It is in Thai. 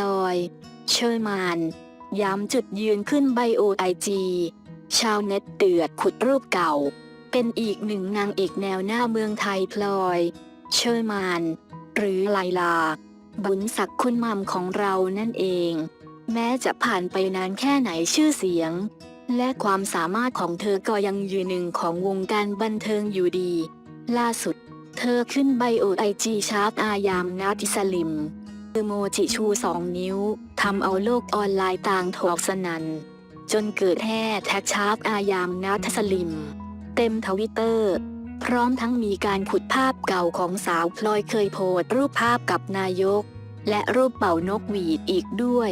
ลอย เชอร์มาน ย้ำจุดยืนขึ้นไบโอไอจีชาวเน็ตเดือดขุดรูปเก่า เป็นอีกหนึ่งนางเอกแนวหน้าเมืองไทยพลอย เชอร์มาน หรือไลลา บุญศักดิ์คุณมัมของเรานั่นเอง แม้จะผ่านไปนานแค่ไหนชื่อเสียง และความสามารถของเธอก็ยังยืนหนึ่งของวงการบันเทิงอยู่ดี ล่าสุด เธอขึ้นไบโอไอจีชาร์ตอายามนาติสลิม โมจิชูสองนิ้วทำเอาโลกออนไลน์ต่างถกสนัน จนเกิดแฮแท็กชาร์ปอายามนาทสลิม เต็มทวิตเตอร์ พร้อมทั้งมีการขุดภาพเก่าของสาวพลอยเคยโพสรูปภาพกับนายก และรูปเป่านกหวีดอีกด้วย